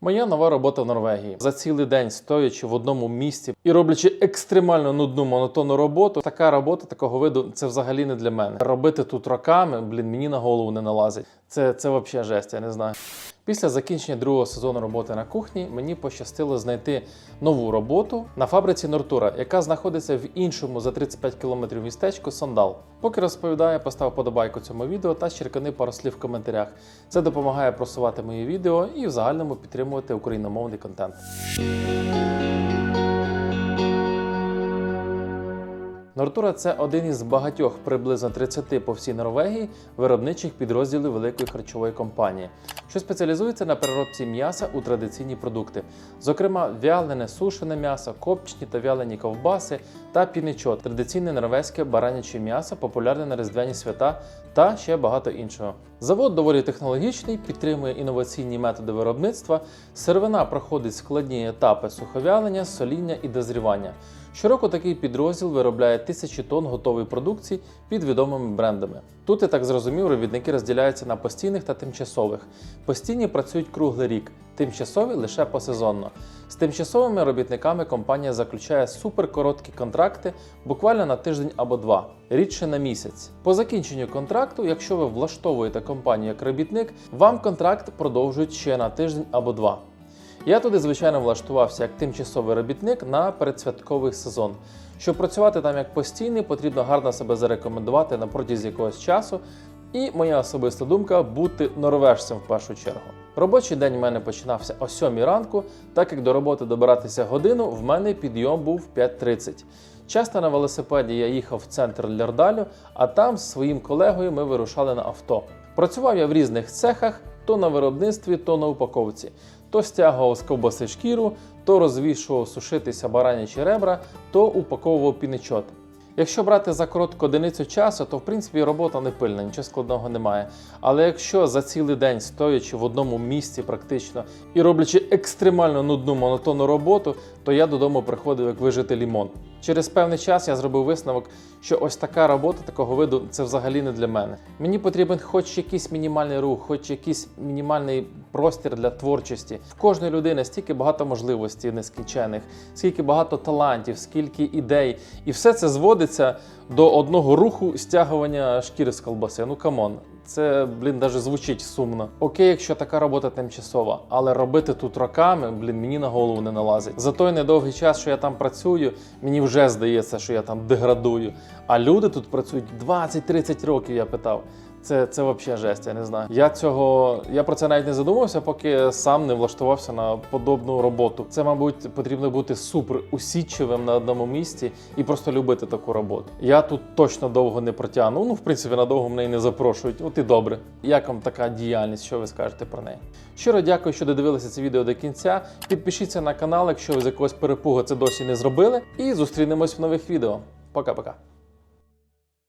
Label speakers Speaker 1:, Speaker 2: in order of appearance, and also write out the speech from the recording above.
Speaker 1: Моя нова робота в Норвегії за цілий день стоячи в одному місці і роблячи екстремально нудну монотонну роботу. Така робота такого виду це взагалі не для мене. Робити тут роками, блін, мені на голову не налазить. Це, це взагалі жесть, я не знаю. Після закінчення другого сезону роботи на кухні мені пощастило знайти нову роботу на фабриці Нортура, яка знаходиться в іншому за 35 кілометрів містечку Сандал. Поки розповідаю, постав подобайку цьому відео та черкани пару слів в коментарях. Це допомагає просувати мої відео і в загальному підтримувати україномовний контент. Нортура це один із багатьох приблизно 30 по всій Норвегії виробничих підрозділів великої харчової компанії, що спеціалізується на переробці м'яса у традиційні продукти, зокрема вялене, сушене м'ясо, копчені та вялені ковбаси та піничот, традиційне норвезьке бараняче м'ясо, популярне на різдвяні свята та ще багато іншого. Завод доволі технологічний, підтримує інноваційні методи виробництва. Сировина проходить складні етапи суховялення, соління і дозрівання. Щороку такий підрозділ виробляє тисячі тонн готової продукції під відомими брендами. Тут я так зрозумів, робітники розділяються на постійних та тимчасових. Постійні працюють круглий рік, тимчасові лише посезонно. З тимчасовими робітниками компанія заключає суперкороткі контракти буквально на тиждень або два, рідше на місяць. По закінченню контракту, якщо ви влаштовуєте компанію як робітник, вам контракт продовжують ще на тиждень або два. Я туди, звичайно, влаштувався як тимчасовий робітник на передсвятковий сезон. Щоб працювати там як постійний, потрібно гарно себе зарекомендувати на протязі якогось часу. І моя особиста думка бути норвежцем в першу чергу. Робочий день в мене починався о 7 ранку, так як до роботи добиратися годину, в мене підйом був 5.30. Часто на велосипеді я їхав в центр Лярдалю, а там з своїм колегою ми вирушали на авто. Працював я в різних цехах, то на виробництві, то на упаковці. То стягував з ковбаси шкіру, то розвішував сушитися баранячі ребра, то упаковував піничот. Якщо брати за коротку одиницю часу, то в принципі робота не пильна, нічого складного немає. Але якщо за цілий день стоячи в одному місці практично і роблячи екстремально нудну монотонну роботу, то я додому приходив як вижити лімон. Через певний час я зробив висновок, що ось така робота такого виду це взагалі не для мене. Мені потрібен хоч якийсь мінімальний рух, хоч якийсь мінімальний простір для творчості. В кожної людини стільки багато можливостей нескінчених, скільки багато талантів, скільки ідей, і все це зводиться до одного руху стягування шкіри з колбаси. Ну камон. Це, блін, навіть звучить сумно. Окей, якщо така робота тимчасова, але робити тут роками, блін, мені на голову не налазить. За той недовгий час, що я там працюю, мені вже здається, що я там деградую. А люди тут працюють 20-30 років, я питав. Це, це взагалі жесть, я не знаю. Я цього я про це навіть не задумався, поки сам не влаштувався на подобну роботу. Це, мабуть, потрібно бути супер усідчивим на одному місці і просто любити таку роботу. Я тут точно довго не протягну. Ну, в принципі, надовго мене і не запрошують. От і добре. Як вам така діяльність? Що ви скажете про неї? Щиро дякую, що додивилися це відео до кінця. Підпишіться на канал, якщо ви з якогось перепугу це досі не зробили. І зустрінемось в нових відео. Пока-пока.